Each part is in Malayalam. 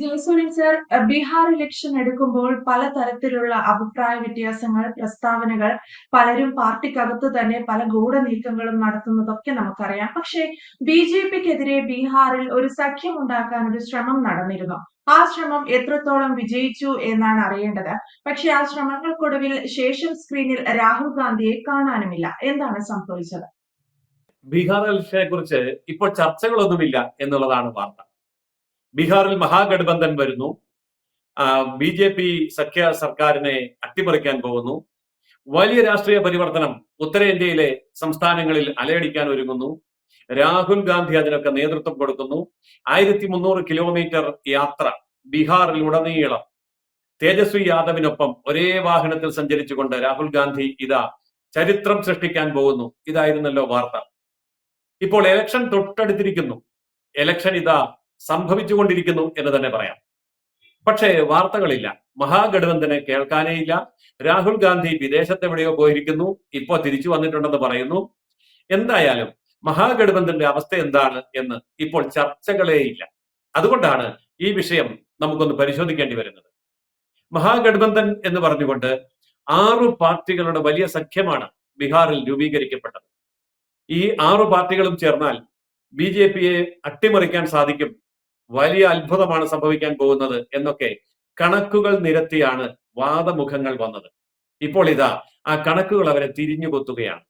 ജയസൂര്യൻ സർ ബീഹാർ ഇലക്ഷൻ എടുക്കുമ്പോൾ പലതരത്തിലുള്ള അഭിപ്രായ വ്യത്യാസങ്ങൾ പ്രസ്താവനകൾ പലരും പാർട്ടിക്കകത്ത് തന്നെ പല ഗൂഢനീക്കങ്ങളും നടത്തുന്നതൊക്കെ നമുക്കറിയാം. പക്ഷെ ബി ജെ പിക്കെതിരെ ബീഹാറിൽ ഒരു സഖ്യം ഉണ്ടാക്കാൻ ഒരു ശ്രമം നടന്നിരുന്നു. ആ ശ്രമം എത്രത്തോളം വിജയിച്ചു എന്നാണ് അറിയേണ്ടത്. പക്ഷെ ആ ശ്രമങ്ങൾക്കൊടുവിൽ ശേഷം സ്ക്രീനിൽ രാഹുൽ ഗാന്ധിയെ കാണാനുമില്ല. എന്താണ് സംഭവിച്ചത്? ബീഹാർ ഇലക്ഷനെ കുറിച്ച് ഇപ്പോൾ ചർച്ചകളൊന്നുമില്ല എന്നുള്ളതാണ് വാർത്ത. ബീഹാറിൽ മഹാഗഠബന്ധൻ വരുന്നു. ബി ജെ പി സഖ്യ സർക്കാരിനെ അട്ടിമറിക്കാൻ പോകുന്നു. വലിയ രാഷ്ട്രീയ പരിവർത്തനം ഉത്തരേന്ത്യയിലെ സംസ്ഥാനങ്ങളിൽ അലയടിക്കാൻ ഒരുങ്ങുന്നു. രാഹുൽ ഗാന്ധി അതിനൊക്കെ നേതൃത്വം കൊടുക്കുന്നു. ആയിരത്തി മുന്നൂറ് കിലോമീറ്റർ യാത്ര ബീഹാറിലുടനീളം. തേജസ്വി യാദവിനൊപ്പം ഒരേ വാഹനത്തിൽ സഞ്ചരിച്ചുകൊണ്ട് രാഹുൽ ഗാന്ധി ഇതാ ചരിത്രം സൃഷ്ടിക്കാൻ പോകുന്നു. ഇതായിരുന്നല്ലോ വാർത്ത. ഇപ്പോൾ എലക്ഷൻ തൊട്ടടുത്തിരിക്കുന്നു. എലക്ഷൻ ഇതാ സംഭവിച്ചുകൊണ്ടിരിക്കുന്നു എന്ന് തന്നെ പറയാം. പക്ഷേ വാർത്തകളില്ല. മഹാഗഠബന്ധനെ കേൾക്കാനേ ഇല്ല രാഹുൽ ഗാന്ധി വിദേശത്തെവിടെയോ പോയിരിക്കുന്നു. ഇപ്പോ തിരിച്ചു വന്നിട്ടുണ്ടെന്ന് പറയുന്നു. എന്തായാലും മഹാഗഠബന്ധന്റെ അവസ്ഥ എന്താണ് എന്ന് ഇപ്പോൾ ചർച്ചകളേ ഇല്ല അതുകൊണ്ടാണ് ഈ വിഷയം നമുക്കൊന്ന് പരിശോധിക്കേണ്ടി വരുന്നത്. മഹാഗഠബന്ധൻ എന്ന് പറഞ്ഞുകൊണ്ട് ആറു പാർട്ടികളുടെ വലിയ സഖ്യമാണ് ബീഹാറിൽ രൂപീകരിക്കപ്പെട്ടത്. ഈ ആറു പാർട്ടികളും ചേർന്നാൽ ബി ജെ പിയെ അട്ടിമറിക്കാൻ സാധിക്കും വലിയ അത്ഭുതമാണ് സംഭവിക്കാൻ പോകുന്നത് എന്നൊക്കെ കണക്കുകൾ നിരത്തിയാണ് വാദമുഖങ്ങൾ വന്നത്. ഇപ്പോൾ ഇതാ ആ കണക്കുകൾ അവരെ തിരിഞ്ഞുകൊത്തുകയാണ്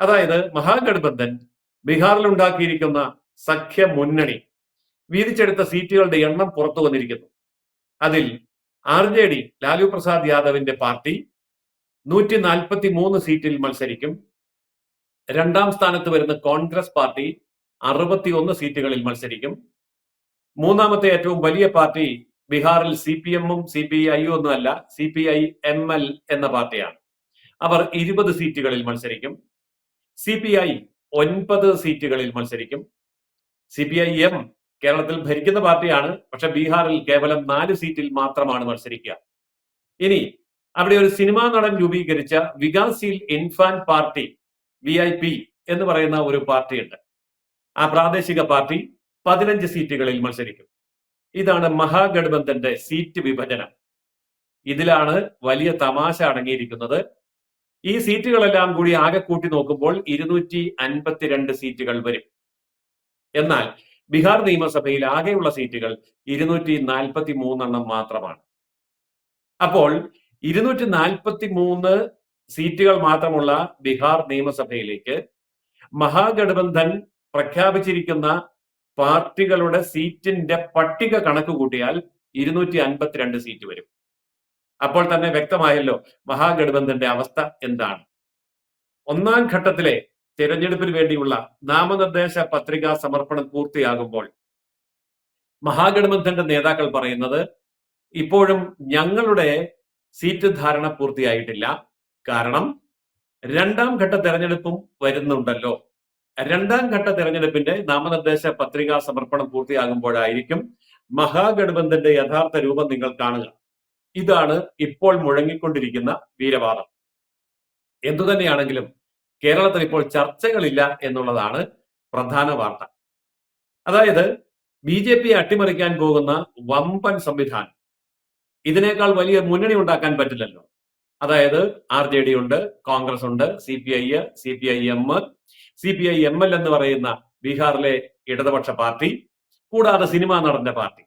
അതായത് മഹാഗഠബന്ധൻ ബീഹാറിൽ ഉണ്ടാക്കിയിരിക്കുന്ന സഖ്യ മുന്നണി വീതിച്ചെടുത്ത സീറ്റുകളുടെ എണ്ണം പുറത്തു വന്നിരിക്കുന്നു. അതിൽ R J D Lalu Prasad യാദവിന്റെ പാർട്ടി നൂറ്റി നാൽപ്പത്തി മൂന്ന് സീറ്റിൽ മത്സരിക്കും. രണ്ടാം സ്ഥാനത്ത് വരുന്ന കോൺഗ്രസ് പാർട്ടി അറുപത്തിയൊന്ന് സീറ്റുകളിൽ മത്സരിക്കും. മൂന്നാമത്തെ ഏറ്റവും വലിയ പാർട്ടി ബീഹാറിൽ സി പി എമ്മും സി പി ഐയും ഒന്നും അല്ല C P I M L എന്ന പാർട്ടിയാണ്. അവർ ഇരുപത് സീറ്റുകളിൽ മത്സരിക്കും. സി പി ഐ ഒൻപത് സീറ്റുകളിൽ മത്സരിക്കും. സി പി ഐ എം കേരളത്തിൽ ഭരിക്കുന്ന പാർട്ടിയാണ് പക്ഷെ ബീഹാറിൽ കേവലം നാല് സീറ്റിൽ മാത്രമാണ് മത്സരിക്കുക. ഇനി അവിടെ ഒരു സിനിമാ നടൻ രൂപീകരിച്ച Vikassheel Insaan party V I P എന്ന് പറയുന്ന ഒരു പാർട്ടിയുണ്ട്. ആ പ്രാദേശിക പാർട്ടി പതിനഞ്ച് സീറ്റുകളിൽ മത്സരിക്കും. ഇതാണ് മഹാഗഠബന്ധന്റെ സീറ്റ് വിഭജനം. ഇതിലാണ് വലിയ തമാശ അടങ്ങിയിരിക്കുന്നത്. ഈ സീറ്റുകളെല്ലാം കൂടി ആകെ കൂട്ടി നോക്കുമ്പോൾ ഇരുന്നൂറ്റി അൻപത്തിരണ്ട് സീറ്റുകൾ വരും. എന്നാൽ ബീഹാർ നിയമസഭയിൽ ആകെയുള്ള സീറ്റുകൾ ഇരുന്നൂറ്റി നാൽപ്പത്തി മൂന്നെണ്ണം മാത്രമാണ്. അപ്പോൾ ഇരുന്നൂറ്റി നാൽപ്പത്തി മൂന്ന് സീറ്റുകൾ മാത്രമുള്ള ബീഹാർ നിയമസഭയിലേക്ക് മഹാഗഠബന്ധൻ പ്രഖ്യാപിച്ചിരിക്കുന്ന പാർട്ടികളുടെ സീറ്റിന്റെ പട്ടിക കണക്ക് കൂട്ടിയാൽ ഇരുന്നൂറ്റി അൻപത്തിരണ്ട് സീറ്റ് വരും. അപ്പോൾ തന്നെ വ്യക്തമായല്ലോ മഹാഗഠബന്ധന്റെ അവസ്ഥ എന്താണ്. ഒന്നാം ഘട്ടത്തിലെ തിരഞ്ഞെടുപ്പിന് വേണ്ടിയുള്ള നാമനിർദ്ദേശ പത്രികാ സമർപ്പണം പൂർത്തിയാകുമ്പോൾ മഹാഗഠബന്ധന്റെ നേതാക്കൾ പറയുന്നത് ഇപ്പോഴും ഞങ്ങളുടെ സീറ്റ് ധാരണ പൂർത്തിയായിട്ടില്ല. കാരണം രണ്ടാം ഘട്ട തെരഞ്ഞെടുപ്പും വരുന്നുണ്ടല്ലോ. രണ്ടാം ഘട്ട തെരഞ്ഞെടുപ്പിന്റെ നാമനിർദ്ദേശ പത്രികാ സമർപ്പണം പൂർത്തിയാകുമ്പോഴായിരിക്കും മഹാഗഠബന്ധന്റെ യഥാർത്ഥ രൂപം നിങ്ങൾ കാണുക. ഇതാണ് ഇപ്പോൾ മുഴങ്ങിക്കൊണ്ടിരിക്കുന്ന വീരവാദം. എന്തുതന്നെയാണെങ്കിലും കേരളത്തിൽ ഇപ്പോൾ ചർച്ചകളില്ല എന്നുള്ളതാണ് പ്രധാന വാർത്ത. അതായത് ബി ജെ പി അട്ടിമറിക്കാൻ പോകുന്ന വമ്പൻ സംവിധാനം. ഇതിനേക്കാൾ വലിയ മുന്നണി ഉണ്ടാക്കാൻ പറ്റില്ലല്ലോ. അതായത് ആർ ജെ ഡി ഉണ്ട് കോൺഗ്രസ് ഉണ്ട് C P I C P I M C P I M L എന്ന് പറയുന്ന ബീഹാറിലെ ഇടതുപക്ഷ പാർട്ടി കൂടാതെ സിനിമാ നടന്റെ പാർട്ടി.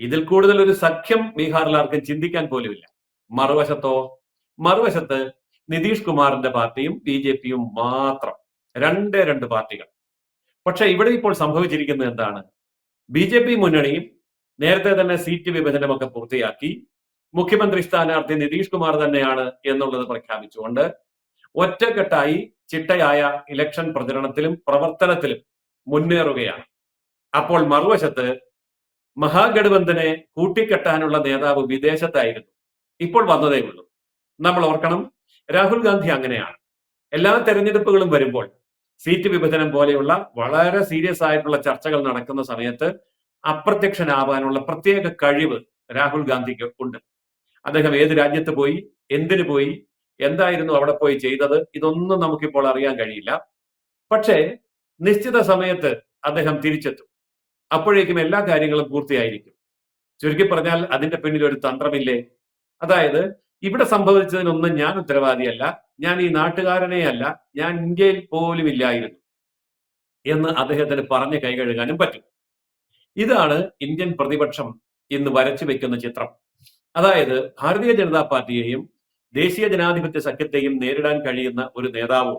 ഇതിൽ കൂടുതൽ ഒരു സഖ്യം ബീഹാറിൽ ആർക്കും ചിന്തിക്കാൻ പോലുമില്ല. മറുവശത്തോ മറുവശത്ത് നിതീഷ് കുമാറിന്റെ പാർട്ടിയും ബി ജെ പിയും മാത്രം രണ്ടേ രണ്ട് പാർട്ടികൾ. പക്ഷെ ഇവിടെ ഇപ്പോൾ സംഭവിച്ചിരിക്കുന്നത് എന്താണ്? ബി ജെ പി മുന്നണിയും നേരത്തെ തന്നെ സീറ്റ് വിഭജനമൊക്കെ പൂർത്തിയാക്കി മുഖ്യമന്ത്രി സ്ഥാനാർത്ഥി നിതീഷ് കുമാർ തന്നെയാണ് എന്നുള്ളത് പ്രഖ്യാപിച്ചുകൊണ്ട് ഒറ്റക്കെട്ടായി ചിട്ടയായ ഇലക്ഷൻ പ്രചരണത്തിലും പ്രവർത്തനത്തിലും മുന്നേറുകയാണ്. അപ്പോൾ മറുവശത്ത് മഹാഗഠബന്ധനെ കൂട്ടിക്കെട്ടാനുള്ള നേതാവ് വിദേശത്തായിരുന്നു. ഇപ്പോൾ വന്നതേ ഉള്ളൂ. നമ്മൾ ഓർക്കണം രാഹുൽ ഗാന്ധി അങ്ങനെയാണ്. എല്ലാ തെരഞ്ഞെടുപ്പുകളും വരുമ്പോൾ സീറ്റ് വിഭജനം പോലെയുള്ള വളരെ സീരിയസ് ആയിട്ടുള്ള ചർച്ചകൾ നടക്കുന്ന സമയത്ത് അപ്രത്യക്ഷനാവാനുള്ള പ്രത്യേക കഴിവ് രാഹുൽ ഗാന്ധിക്ക് ഉണ്ട്. അദ്ദേഹം ഏത് രാജ്യത്ത് പോയി എന്തിനു പോയി എന്തായിരുന്നു അവിടെ പോയി ചെയ്തത് ഇതൊന്നും നമുക്കിപ്പോൾ അറിയാൻ കഴിയില്ല. പക്ഷേ നിശ്ചിത സമയത്ത് അദ്ദേഹം തിരിച്ചെത്തും. അപ്പോഴേക്കും എല്ലാ കാര്യങ്ങളും പൂർത്തിയായിരിക്കും. ചുരുക്കി പറഞ്ഞാൽ അതിന്റെ പിന്നിൽ ഒരു തന്ത്രമില്ലേ? അതായത് ഇവിടെ സംഭവിച്ചതിനൊന്നും ഞാൻ ഉത്തരവാദിയല്ല ഞാൻ ഈ നാട്ടുകാരനെ അല്ല ഞാൻ ഇന്ത്യയിൽ പോലും ഇല്ലായിരുന്നു എന്ന് അദ്ദേഹത്തിന് പറഞ്ഞ് കൈകഴുകാനും പറ്റും. ഇതാണ് ഇന്ത്യൻ പ്രതിപക്ഷം ഇന്ന് വരച്ചു വെക്കുന്ന ചിത്രം. അതായത് ഭാരതീയ ജനതാ പാർട്ടിയെയും ദേശീയ ജനാധിപത്യ സഖ്യത്തെയും നേരിടാൻ കഴിയുന്ന ഒരു നേതാവോ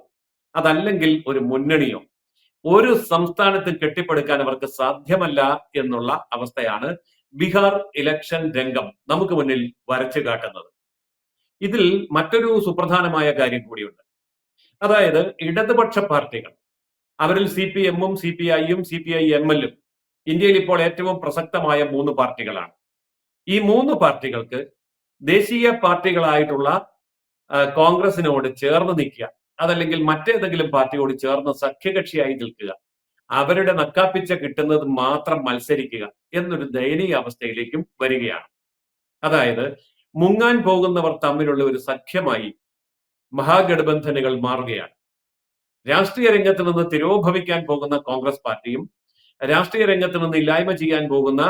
അതല്ലെങ്കിൽ ഒരു മുന്നണിയോ ഒരു സംസ്ഥാനത്ത് കെട്ടിപ്പടുക്കാൻ അവർക്ക് സാധ്യമല്ല എന്നുള്ള അവസ്ഥയാണ് ബീഹാർ ഇലക്ഷൻ രംഗം നമുക്ക് മുന്നിൽ വരച്ചു കാട്ടുന്നത്. ഇതിൽ മറ്റൊരു സുപ്രധാനമായ കാര്യം കൂടിയുണ്ട്. അതായത് ഇടതുപക്ഷ പാർട്ടികൾ അവരിൽ സി പി എമ്മും സി പി ഐയും സി പി ഐ എം എല്ലും ഇന്ത്യയിൽ ഇപ്പോൾ ഏറ്റവും പ്രസക്തമായ മൂന്ന് പാർട്ടികളാണ്. ഈ മൂന്ന് പാർട്ടികൾക്ക് ദേശീയ പാർട്ടികളായിട്ടുള്ള കോൺഗ്രസിനോട് ചേർന്ന് നിൽക്കുക. അതല്ലെങ്കിൽ മറ്റേതെങ്കിലും പാർട്ടിയോട് ചേർന്ന് സഖ്യകക്ഷിയായി നിൽക്കുക. അവരുടെ നക്കാപ്പിച്ച കിട്ടുന്നത് മാത്രം മത്സരിക്കുക എന്നൊരു ദയനീയ അവസ്ഥയിലേക്കും വരികയാണ്. അതായത് മുങ്ങാൻ പോകുന്നവർ തമ്മിലുള്ള ഒരു സഖ്യമായി മഹാഗഠബന്ധനുകൾ മാറുകയാണ്. രാഷ്ട്രീയ രംഗത്ത് നിന്ന് തിരോഭവിക്കാൻ പോകുന്ന കോൺഗ്രസ് പാർട്ടിയും രാഷ്ട്രീയ രംഗത്ത് നിന്ന് ഇല്ലായ്മ ചെയ്യാൻ പോകുന്ന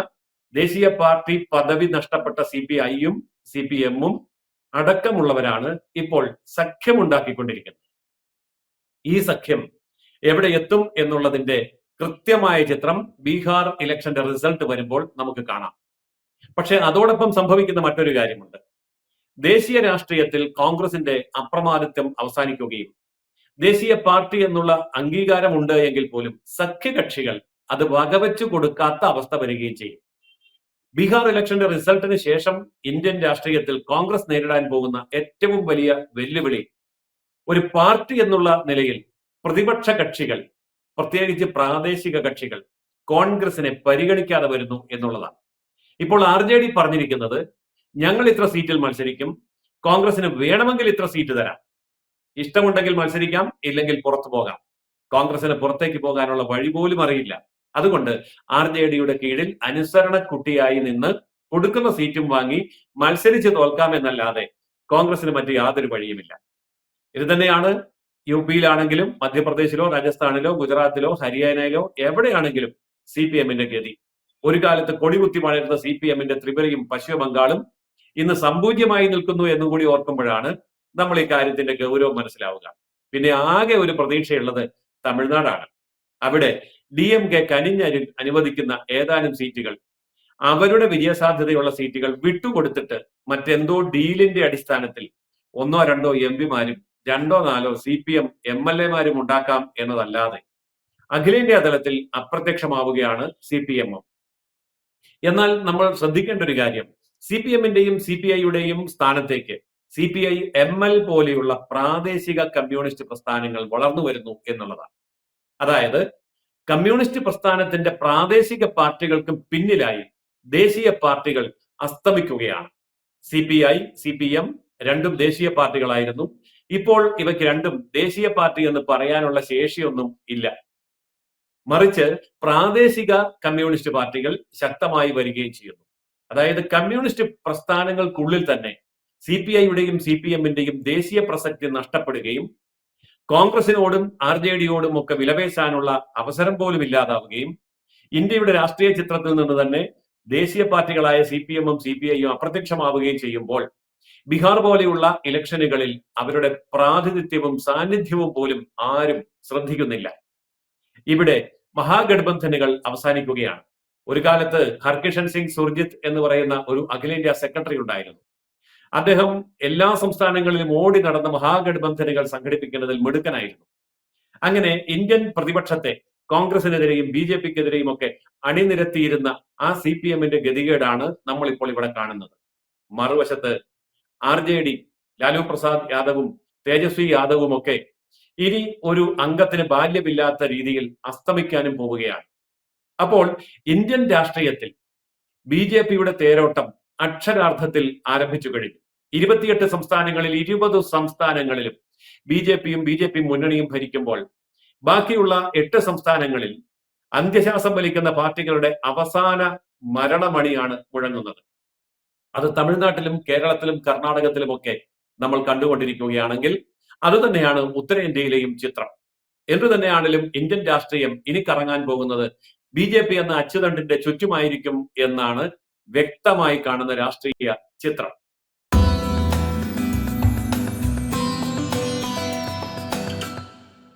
ദേശീയ പാർട്ടി പദവി നഷ്ടപ്പെട്ട സി പി ഐയും സി പി എമ്മും അടക്കമുള്ളവരാണ് ഇപ്പോൾ സഖ്യമുണ്ടാക്കിക്കൊണ്ടിരിക്കുന്നത്. ഈ സഖ്യം എവിടെ എത്തും എന്നുള്ളതിന്റെ കൃത്യമായ ചിത്രം ബീഹാർ ഇലക്ഷന്റെ റിസൾട്ട് വരുമ്പോൾ നമുക്ക് കാണാം. പക്ഷെ അതോടൊപ്പം സംഭവിക്കുന്ന മറ്റൊരു കാര്യമുണ്ട്. ദേശീയ രാഷ്ട്രീയത്തിൽ കോൺഗ്രസിന്റെ അപ്രമാദിത്വം അവസാനിക്കുകയും ദേശീയ പാർട്ടി എന്നുള്ള അംഗീകാരമുണ്ട് എങ്കിൽ പോലും സഖ്യകക്ഷികൾ അത് വകവെച്ചു കൊടുക്കാത്ത അവസ്ഥ വരികയും ചെയ്യും. ബീഹാർ ഇലക്ഷന്റെ റിസൾട്ടിന് ശേഷം ഇന്ത്യൻ രാഷ്ട്രീയത്തിൽ കോൺഗ്രസ് നേരിടാൻ പോകുന്ന ഏറ്റവും വലിയ വെല്ലുവിളി ഒരു പാർട്ടി എന്നുള്ള നിലയിൽ പ്രതിപക്ഷ കക്ഷികൾ പ്രത്യേകിച്ച് പ്രാദേശിക കക്ഷികൾ കോൺഗ്രസിനെ പരിഗണിക്കാതെ വരുന്നു എന്നുള്ളതാണ്. ഇപ്പോൾ ആർ ജെ ഡി പറഞ്ഞിരിക്കുന്നത് ഞങ്ങൾ ഇത്ര സീറ്റിൽ മത്സരിക്കും കോൺഗ്രസിന് വേണമെങ്കിൽ ഇത്ര സീറ്റ് തരാം. ഇഷ്ടമുണ്ടെങ്കിൽ മത്സരിക്കാം ഇല്ലെങ്കിൽ പുറത്തു പോകാം. കോൺഗ്രസിന് പുറത്തേക്ക് പോകാനുള്ള വഴി പോലും അറിയില്ല. അതുകൊണ്ട് ആർ ജെ ഡിയുടെ കീഴിൽ അനുസരണ കുട്ടിയായി നിന്ന് കൊടുക്കുന്ന സീറ്റും വാങ്ങി മത്സരിച്ച് തോൽക്കാമെന്നല്ലാതെ കോൺഗ്രസിന് മറ്റു യാതൊരു വഴിയുമില്ല. ഇത് തന്നെയാണ് യു പിയിലാണെങ്കിലും മധ്യപ്രദേശിലോ രാജസ്ഥാനിലോ ഗുജറാത്തിലോ ഹരിയാനയിലോ എവിടെയാണെങ്കിലും സി പി എമ്മിന്റെ ഗതി. ഒരു കാലത്ത് കൊടികുത്തി വളരുന്ന സി പി എമ്മിന്റെ ത്രിപുരയും പശ്ചിമബംഗാളും ഇന്ന് സമ്പൂജ്യമായി നിൽക്കുന്നു എന്നുകൂടി ഓർക്കുമ്പോഴാണ് നമ്മൾ ഈ കാര്യത്തിന്റെ ഗൗരവം മനസ്സിലാവുക. പിന്നെ ആകെ ഒരു പ്രതീക്ഷയുള്ളത് തമിഴ്നാടാണ്. അവിടെ ഡി എം കെ കനിഞ്ഞ് അനുവദിക്കുന്ന ഏതാനും സീറ്റുകൾ. അവരുടെ വിജയസാധ്യതയുള്ള സീറ്റുകൾ വിട്ടുകൊടുത്തിട്ട് മറ്റെന്തോ ഡീലിന്റെ അടിസ്ഥാനത്തിൽ ഒന്നോ രണ്ടോ എം പിമാരും രണ്ടോ നാലോ C P M M L എമാരും ഉണ്ടാക്കാം എന്നതല്ലാതെ അഖിലേന്ത്യാ തലത്തിൽ അപ്രത്യക്ഷമാവുകയാണ് സി പി എം. എന്നാൽ നമ്മൾ ശ്രദ്ധിക്കേണ്ട ഒരു കാര്യം. സി പി എമ്മിന്റെയും സി പി ഐയുടെയും സ്ഥാനത്തേക്ക് C P I M L പോലെയുള്ള പ്രാദേശിക കമ്മ്യൂണിസ്റ്റ് പ്രസ്ഥാനങ്ങൾ വളർന്നു വരുന്നു എന്നുള്ളതാണ്. അതായത് കമ്മ്യൂണിസ്റ്റ് പ്രസ്ഥാനത്തിന്റെ പ്രാദേശിക പാർട്ടികൾക്കും പിന്നിലായി ദേശീയ പാർട്ടികൾ അസ്തമിക്കുകയാണ്. C P I C P M രണ്ടും ദേശീയ പാർട്ടികളായിരുന്നു. ഇപ്പോൾ ഇവയ്ക്ക് രണ്ടും ദേശീയ പാർട്ടി എന്ന് പറയാനുള്ള ശേഷിയൊന്നും ഇല്ല. മറിച്ച് പ്രാദേശിക കമ്മ്യൂണിസ്റ്റ് പാർട്ടികൾ ശക്തമായി വരികയും ചെയ്യുന്നു. അതായത് കമ്മ്യൂണിസ്റ്റ് പ്രസ്ഥാനങ്ങൾക്കുള്ളിൽ തന്നെ സി പി ഐയുടെയും സി പി എമ്മിന്റെയും ദേശീയ പ്രസക്തി നഷ്ടപ്പെടുകയും കോൺഗ്രസിനോടും ആർ ജെ ഡിയോടും ഒക്കെ വിലപേശാനുള്ള അവസരം പോലും ഇല്ലാതാവുകയും ഇന്ത്യയുടെ രാഷ്ട്രീയ ചിത്രത്തിൽ നിന്ന് തന്നെ ദേശീയ പാർട്ടികളായ സി പി എമ്മും സി പി ഐയും അപ്രത്യക്ഷമാവുകയും ചെയ്യുമ്പോൾ ബീഹാർ പോലെയുള്ള ഇലക്ഷനുകളിൽ അവരുടെ പ്രാതിനിധ്യവും സാന്നിധ്യവും പോലും ആരും ശ്രദ്ധിക്കുന്നില്ല. ഇവിടെ മഹാഗഠബന്ധനുകൾ അവസാനിക്കുകയാണ്. ഒരു കാലത്ത് ഹർകിഷൻ സിംഗ് സുർജിത്ത് എന്ന് പറയുന്ന ഒരു അഖിലേന്ത്യാ സെക്രട്ടറി ഉണ്ടായിരുന്നു. അദ്ദേഹം എല്ലാ സംസ്ഥാനങ്ങളിലും ഓടി നടന്ന മഹാഗഠബന്ധനുകൾ സംഘടിപ്പിക്കുന്നതിൽ മിടുക്കനായിരുന്നു. അങ്ങനെ ഇന്ത്യൻ പ്രതിപക്ഷത്തെ കോൺഗ്രസിനെതിരെയും ബി ജെ പിക്കെതിരെയും ഒക്കെ അണിനിരത്തിയിരുന്ന ആ സി പി എമ്മിന്റെ ഗതികേടാണ് നമ്മൾ ഇപ്പോൾ ഇവിടെ കാണുന്നത്. മറുവശത്ത് R J D Lalu Prasad യാദവും തേജസ്വി യാദവും ഒക്കെ ഇനി ഒരു അംഗത്തിന് ബാല്യമില്ലാത്ത രീതിയിൽ അസ്തമിക്കാനും പോവുകയാണ്. അപ്പോൾ ഇന്ത്യൻ രാഷ്ട്രീയത്തിൽ ബി ജെ പിയുടെ തേരോട്ടം അക്ഷരാർത്ഥത്തിൽ ആരംഭിച്ചു കഴിഞ്ഞു. ഇരുപത്തിയെട്ട് സംസ്ഥാനങ്ങളിൽ ഇരുപത് സംസ്ഥാനങ്ങളിലും ബി ജെ പിയും ബി ജെ പി മുന്നണിയും ഭരിക്കുമ്പോൾ ബാക്കിയുള്ള എട്ട് സംസ്ഥാനങ്ങളിൽ അന്ത്യശ്വാസം വലിക്കുന്ന പാർട്ടികളുടെ അവസാന മരണമണിയാണ് മുഴങ്ങുന്നത്. അത് തമിഴ്നാട്ടിലും കേരളത്തിലും കർണാടകത്തിലുമൊക്കെ നമ്മൾ കണ്ടുകൊണ്ടിരിക്കുകയാണെങ്കിൽ അതുതന്നെയാണ് ഉത്തരേന്ത്യയിലെയും ചിത്രം. എന്തു തന്നെയാണെങ്കിലും ഇന്ത്യൻ രാഷ്ട്രീയം ഇനി കറങ്ങാൻ പോകുന്നത് ബി ജെ പി എന്ന അച്ചുതണ്ടിന്റെ ചുറ്റുമായിരിക്കും എന്നാണ് വ്യക്തമായി കാണുന്ന രാഷ്ട്രീയ ചിത്രം.